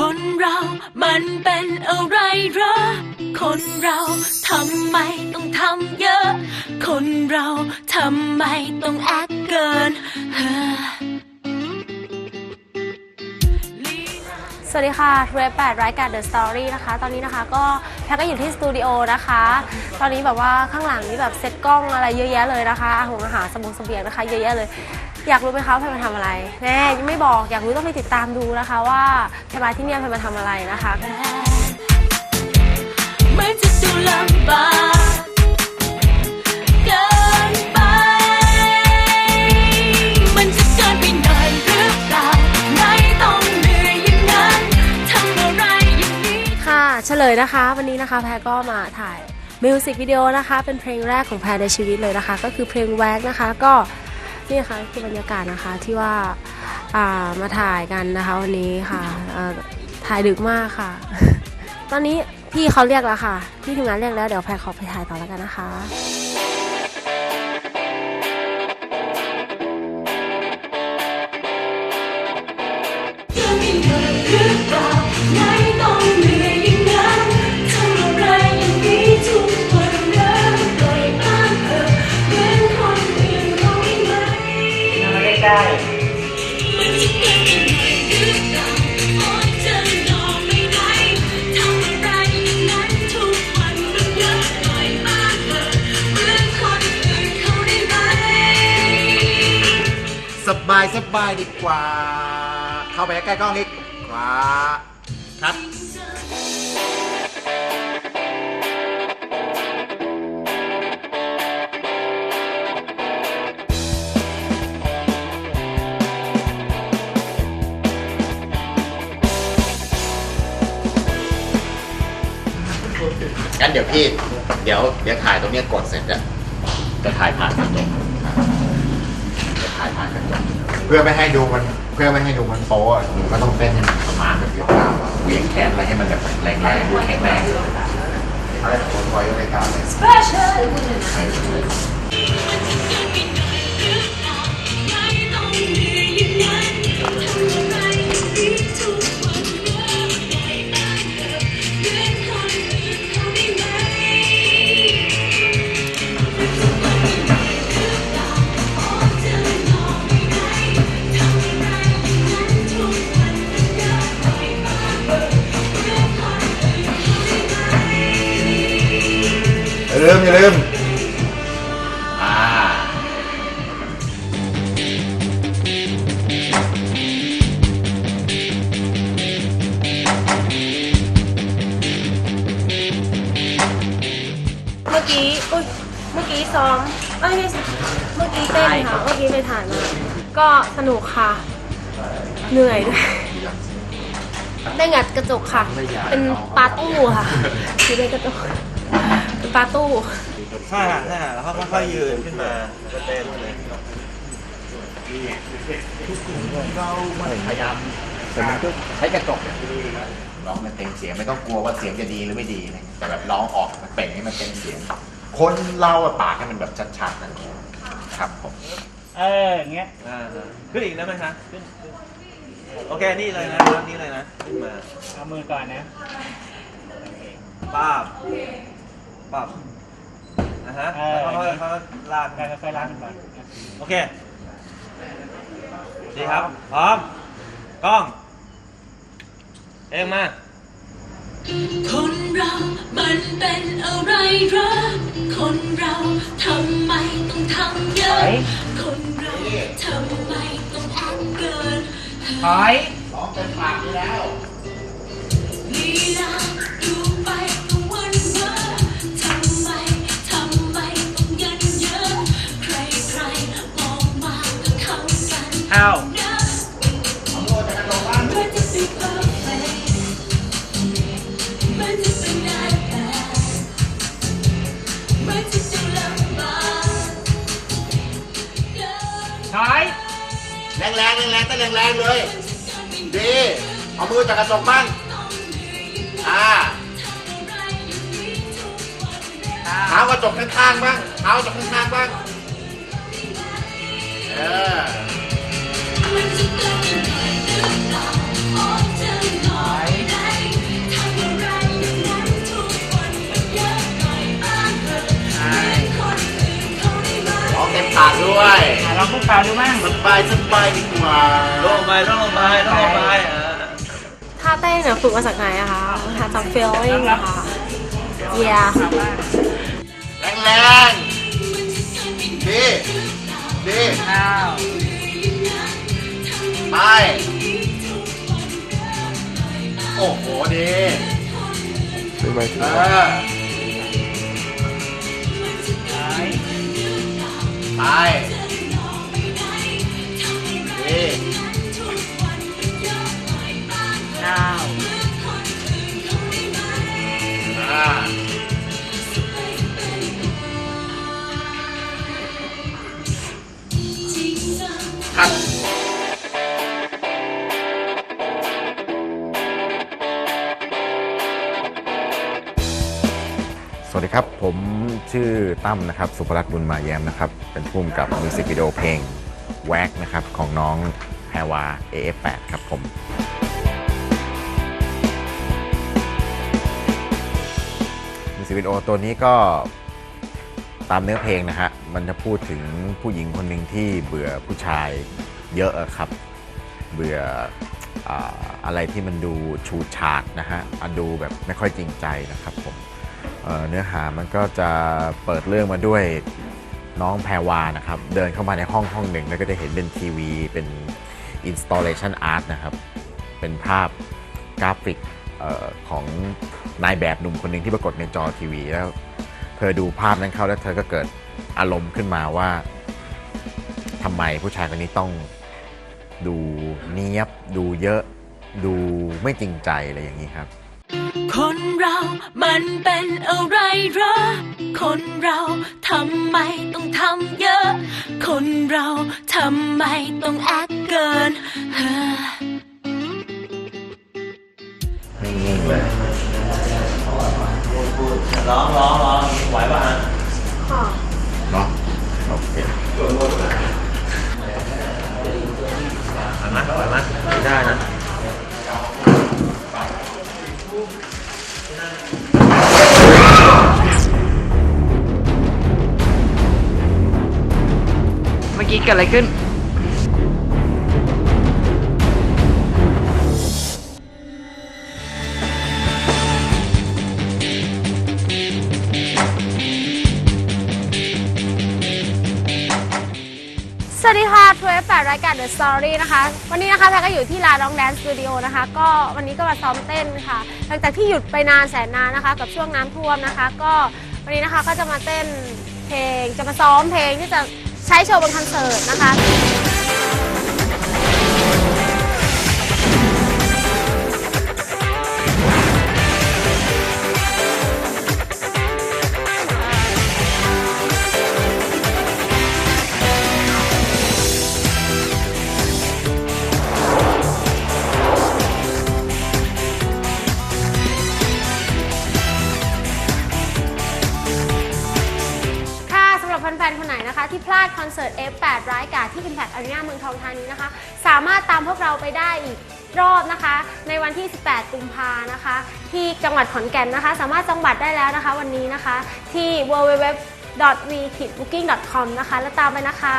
คนเรามันเป็นอะไรหรอ คนเราทำไมต้องทำเยอะ คนเราทำไมต้องแอคเกินเฮ้อสวัสดีค่ะเรแปดรายการ The Story นะคะ ตอนนี้นะคะก็แพทก็อยู่ที่สตูดิโอนะคะ ตอนนี้แบบว่าข้างหลังนี่แบบเซตกล้องอะไรเยอะแยะเลยนะคะอาหงอาหารสมงเสบียงนะคะ เยอะแยะเลย อยากรู้ไหมคะว่าแพทมาทำอะไรแน่ยังไม่บอกอยากรู้ต้องไปติดตามดูนะคะว่าแพทมาที่เนี่ยแพทมาทำอะไรนะคะมันจะดูลำบากเกินไป มันจะเกินไปหน่อยหรือเปล่าไม่ต้องเหนื่อยอย่างนั้นทำอะไรอย่างนี้ ค่ะเฉลยนะคะ วันนี้นะคะแพรก็มาถ่ายมิวสิกวิดีโอนะคะ เป็นเพลงแรกของแพรในชีวิตเลยนะคะ ก็คือเพลงแว็กนะคะก็ นี่นะคะคือบรรยากาศนะคะที่ว่าามาถ่ายกันนะคะวันนี้ค่ะถ่ายดึกมากค่ะ ตอนนี้พี่เขาเรียกแล้วค่ะพี่ทีมงานเรียกแล้วเดี๋ยวแพรขอไปถ่ายต่อแล้วกันนะคะเสบายดีกว่า เข้าไปใกล้กล้องอีกขวาครับงั้นเดี๋ยวพี่ เดี๋ยวเดี๋ยวถ่ายตรงเนี้ยกดเสร็จอะจะถ่ายผ่านกระจกจะถ่ายผ่านกระจกเพื่อไม่ให้ดูมันเพื่อไม่ให้ดูมันโป๊ะหนูก็ต้องเต้นให้มันประมาณแบบเดียวกันเหวี่ยงแขนอะไรให้มันแบบแรงแรงดูแข็งแรงอะไรคนไว้ในการเลย ลืมอย่าลืมอ่าเมื่อกี้อุ้ยเมื่อกี้ซ้อมเอ้ยไม่ใช่เมื่อกี้เต้นค่ะ เมื่อกี้ไปถ่ายมา ก็สนุกค่ะ เหนื่อยด้วยได้งัดกระจกค่ะ เป็นปาตู้ค่ะคือเป็นกระจก เป็นปาตู้ใช่ค่ะใช่ค่ะแล้วก็ค่อยๆยืนขึ้นมาก็เต้นเลยเราพยายามแต่มันก็ใช้กระจกเนี่ยร้องมันเต็มเสียงไม่ต้องกลัวว่าเสียงจะดีหรือไม่ดีนะแต่แบบร้องออกมันเปล่งให้มันเต็มเสียง คนเราอะปากให้มันแบบชัดๆนั่นเองครับผมเอออย่างเงี้ยอ่าขึ้นอีกได้ไหมคะขึ้นขึ้นโอเคนี่เลยนะนี่เลยนะขึ้นมาเอามือก่อนนะป้าบ ป้าบนะฮะแล้วก็ค่อยๆลากแล้วค่อยๆล้างมันก่อนโอเค ดีครับ พร้อม กล้อง เองมา คนเรามันเป็นอะไรเหรอคนเราทำไมต้องทำเยอะคนเราทำไมต้องแอคเกิน ถอย กันเอานะมันจะเป็น perfect มันจะเป็นนายแบบมันจะดูลำบากเกินถอยแรงแรงแรงๆเต้นแรงๆเลย ดี เอามือจากกระจกบ้างอ่าเท้ากระจกข้างๆบ้างเท้ากระจกข้างๆบ้าง บายสบายดีกว่าลงไปต้องลงไปต้องลงไปอ่าท่าเต้นเนี่ยฝึกมาจากไหนอะคะมาจาก feeling นะคะ yeah แรงแรงดีดีอ้าวไป โอ้โหดีเออไป น้าวอ่าคัดสวัสดีครับ ผมชื่อตั้มนะครับ สุภรัตน์บุญมาแยมนะครับ เป็นผู้กำกับมิวสิกวิดีโอเพลง แวกนะครับของน้องแพรวา AF8 ครับผมมิวสิกวิดีโอตัวนี้ก็ตามเนื้อเพลงนะฮะ มันจะพูดถึงผู้หญิงคนหนึ่งที่เบื่อผู้ชายเยอะอะครับ เบื่อออะไรที่มันดูชูชาดนะฮะอะดูแบบไม่ค่อยจริงใจนะครับผมเเนื้อหามันก็จะเปิดเรื่องมาด้วย น้องแพรวานะครับ เดินเข้ามาในห้องห้องหนึ่ง แล้วก็จะเห็นเป็นทีวี เป็น installation art นะครับ เป็นภาพกราฟิกออของนายแบบหนุ่มคนหนึ่งที่ปรากฏในจอทีวี แล้วเธอดูภาพนั้นเข้าแล้วเธอก็เกิดอารมณ์ขึ้นมาว่าทำไมผู้ชายคนนี้ต้องดูเนียบ ดูเยอะ ดูไม่จริงใจอะไรอย่างนี้ครับ คนเรามันเป็นอะไรหรอ คนเราทำไมต้องทำเยอะ คนเราทำไมต้องแอคเกินเฮ้อนิ่งๆเลยร้องร้องร้องไหวป่ะฮะ เมื่อกี้เกิดอะไรขึ้น สวัสดีค่ะทัวร์แปดรายการ The Story นะคะ วันนี้นะคะแพรก็อยู่ที่ลาดองแดนสตูดิโอนะคะ ก็วันนี้ก็มาซ้อมเต้นค่ะ หลังจากที่หยุดไปนานแสนนานนะคะ กับช่วงน้ำท่วมนะคะ ก็วันนี้นะคะก็จะมาเต้นเพลง จะมาซ้อมเพลงที่จะ ใช้โชว์บนคอนเสิร์ตนะคะ ฟนๆ คนไหนนะคะ ที่พลาดคอนเสิร์ต F8 ร้ายกาจที่ Impact Arena เมืองทองธานีนะคะ สามารถตามพวกเราไปได้อีกรอบนะคะ ในวันที่ 18 กุมภานะคะ ที่จังหวัดขอนแก่นนะคะ สามารถจองบัตรได้แล้วนะคะ วันนี้นะคะ ที่ www.v-booking.com นะคะ แล้วตามไปนะคะ